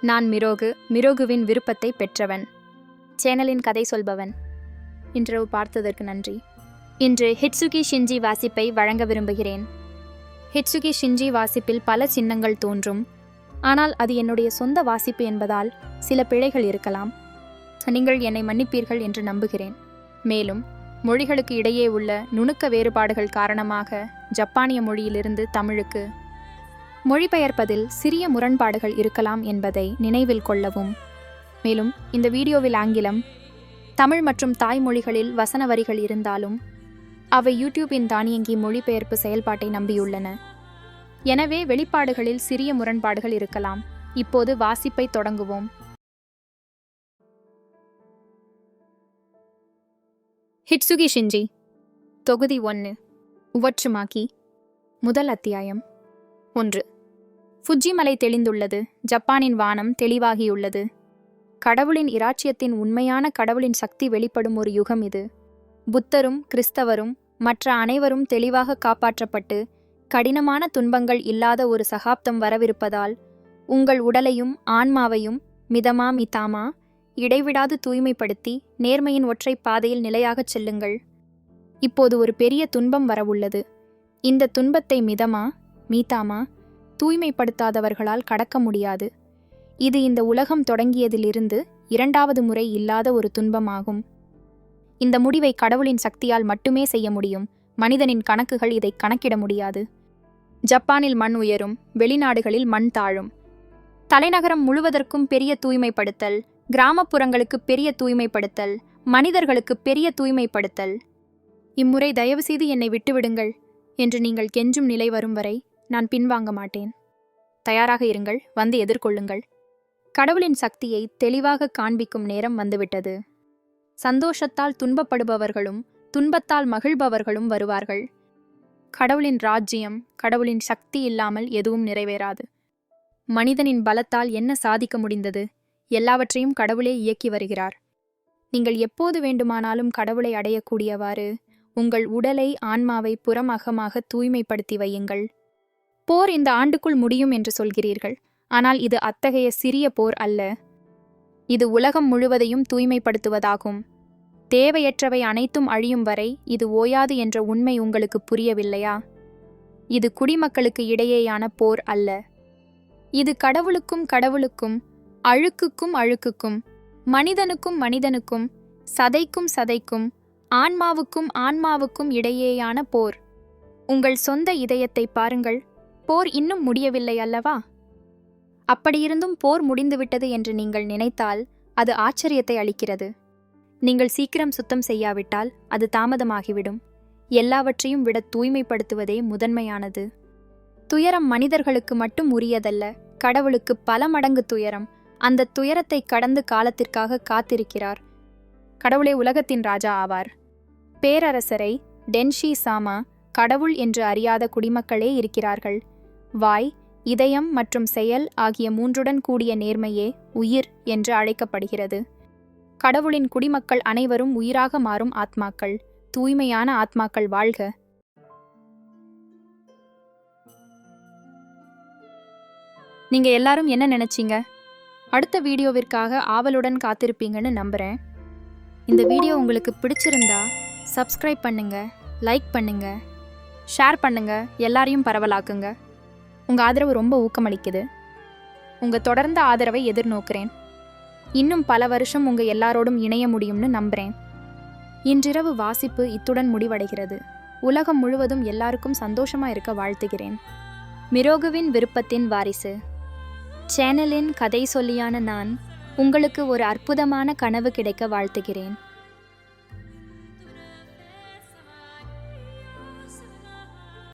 நான் மிரோகு மிரோகுவின் விருப்பத்தை பெற்றவன். சேனலின் கதை சொல்பவன். இன்றவு பார்த்ததற்கு நன்றி. இன்று ஹிட்சுகி ஷின்ஜி வாசிப்பை வழங்க விரும்புகிறேன். ஹிட்சுகி ஷின்ஜி வாசிப்பில் பல சின்னங்கள் தோன்றும். ஆனால் அது என்னுடைய சொந்த வாசிப்பு என்பதால் சில பிழைகள் இருக்கலாம். நீங்கள் என்னை மன்னிப்பீர்கள் என்று நம்புகிறேன். மேலும் மொழிகளுக்கு இடையே உள்ள நுணுக்க வேறுபாடுகள் காரணமாக ஜப்பானிய மொழியிலிருந்து தமிழுக்கு மொழிபெயர்ப்பதில் சிறிய முரண்பாடுகள் இருக்கலாம் என்பதை நினைவில் கொள்ளவும். மேலும் இந்த வீடியோவில் ஆங்கிலம் தமிழ் மற்றும் தாய்மொழிகளில் வசன வரிகள் இருந்தாலும் அவை யூடியூபின் தானியங்கி மொழிபெயர்ப்பு செயல்பாட்டை நம்பியுள்ளன. எனவே வெளிப்பாடுகளில் சிறிய முரண்பாடுகள் இருக்கலாம். இப்போது வாசிப்பை தொடங்குவோம். ஹிட்சுகி ஷிஞ்சி தொகுதி ஒன்று உவற்றுமாக்கி முதல் அத்தியாயம் ஒன்று. ஃபுஜி மலை தெளிந்துள்ளது. ஜப்பானின் வானம் தெளிவாகியுள்ளது. கடவுளின் இராச்சியத்தின் உண்மையான கடவுளின் சக்தி வெளிப்படும் ஒரு யுகம் இது. புத்தரும் கிறிஸ்தவரும் மற்ற அனைவரும் தெளிவாக காப்பாற்றப்பட்டு கடினமான துன்பங்கள் இல்லாத ஒரு சகாப்தம் வரவிருப்பதால் உங்கள் உடலையும் ஆன்மாவையும் மிதமா மிதாமா இடைவிடாது தூய்மைப்படுத்தி நேர்மையின் ஒற்றை பாதையில் நிலையாகச் செல்லுங்கள். இப்போது ஒரு பெரிய துன்பம் வரவுள்ளது. இந்த துன்பத்தை மிதமா மீதாமா தூய்மைப்படுத்தாதவர்களால் கடக்க முடியாது. இது இந்த உலகம் தொடங்கியதிலிருந்து இரண்டாவது முறை இல்லாத ஒரு துன்பமாகும். இந்த முடிவை கடவுளின் சக்தியால் மட்டுமே செய்ய முடியும். மனிதனின் கணக்குகள் இதை கணக்கிட முடியாது. ஜப்பானில் மண் உயரும் வெளிநாடுகளில் மண் தாழும். தலைநகரம் முழுவதற்கும் பெரிய தூய்மைப்படுத்தல் கிராமப்புறங்களுக்கு பெரிய தூய்மைப்படுத்தல் மனிதர்களுக்கு பெரிய தூய்மைப்படுத்தல். இம்முறை தயவுசெய்து என்னை விட்டுவிடுங்கள் என்று நீங்கள் கெஞ்சும் நிலை வரும் வரை நான் பின்வாங்க மாட்டேன். தயாராக இருங்கள் வந்து எதிர்கொள்ளுங்கள். கடவுளின் சக்தியை தெளிவாக காண்பிக்கும் நேரம் வந்துவிட்டது. சந்தோஷத்தால் துன்பப்படுபவர்களும் துன்பத்தால் மகிழ்பவர்களும் வருவார்கள். கடவுளின் ராஜ்யம் கடவுளின் சக்தி இல்லாமல் எதுவும் நிறைவேறாது. மனிதனின் பலத்தால் என்ன சாதிக்க முடிந்தது? எல்லாவற்றையும் கடவுளே இயக்கி வருகிறார். நீங்கள் எப்போது வேண்டுமானாலும் கடவுளை அடையக்கூடியவாறு உங்கள் உடலை ஆன்மாவை புறமகமாக தூய்மைப்படுத்தி வையுங்கள். போர் இந்த ஆண்டுக்குள் முடியும் என்று சொல்கிறீர்கள். ஆனால் இது அத்தகைய சிறிய போர் அல்ல. இது உலகம் முழுவதையும் தூய்மைப்படுத்துவதாகும். தேவையற்றவை அனைத்தும் அழியும் வரை இது ஓயாது என்ற உண்மை உங்களுக்கு புரியவில்லையா? இது குடிமக்களுக்கு இடையேயான போர் அல்ல. இது கடவுளுக்கும் கடவுளுக்கும் அழுக்குக்கும் அழுக்குக்கும் மனிதனுக்கும் மனிதனுக்கும் சதைக்கும் சதைக்கும் ஆன்மாவுக்கும் ஆன்மாவுக்கும் இடையேயான போர். உங்கள் சொந்த இதயத்தை பாருங்கள். போர் இன்னும் முடியவில்லை அல்லவா? அப்படியிருந்தும் போர் முடிந்துவிட்டது என்று நீங்கள் நினைத்தால் அது ஆச்சரியத்தை அளிக்கிறது. நீங்கள் சீக்கிரம் சுத்தம் செய்யாவிட்டால் அது தாமதமாகிவிடும். எல்லாவற்றையும் விட தூய்மைப்படுத்துவதே முதன்மையானது. துயரம் மனிதர்களுக்கு மட்டும் உரியதல்ல கடவுளுக்கு பல மடங்கு துயரம். அந்த துயரத்தை கடந்து காலத்திற்காக காத்திருக்கிறார். கடவுளே உலகத்தின் ராஜா ஆவார். பேரரசரை டென்ஷி சாமா கடவுள் என்று அறியாத குடிமக்களே இருக்கிறார்கள். வாய் இதயம் மற்றும் செயல் ஆகிய மூன்றுடன் கூடிய நேர்மையே உயிர் என்று அழைக்கப்படுகிறது. கடவுளின் குடிமக்கள் அனைவரும் உயிராக மாறும் ஆத்மாக்கள். தூய்மையான ஆத்மாக்கள் வாழ்க. நீங்க எல்லாரும் என்ன நினைச்சீங்க? அடுத்த வீடியோவிற்காக ஆவலுடன் காத்திருப்பீங்கன்னு நம்புறேன். இந்த வீடியோ உங்களுக்கு பிடிச்சிருந்தா சப்ஸ்கிரைப் பண்ணுங்க லைக் பண்ணுங்க ஷேர் பண்ணுங்க எல்லாரையும் பரவலாக்குங்க. உங்கள் ஆதரவு ரொம்ப ஊக்கமளிக்குது. உங்கள் தொடர்ந்த ஆதரவை எதிர்நோக்கிறேன். இன்னும் பல வருஷம் உங்கள் எல்லாரோடும் இணைய முடியும்னு நம்புறேன். இன்றிரவு வாசிப்பு இத்துடன் முடிவடைகிறது. உலகம் முழுவதும் எல்லாருக்கும் சந்தோஷமாக இருக்க வாழ்த்துகிறேன். மிரோகுவின் விருப்பத்தின் வாரிசு. சேனலின் கதை சொல்லியான நான் உங்களுக்கு ஒரு அற்புதமான கனவு கிடைக்க வாழ்த்துகிறேன்.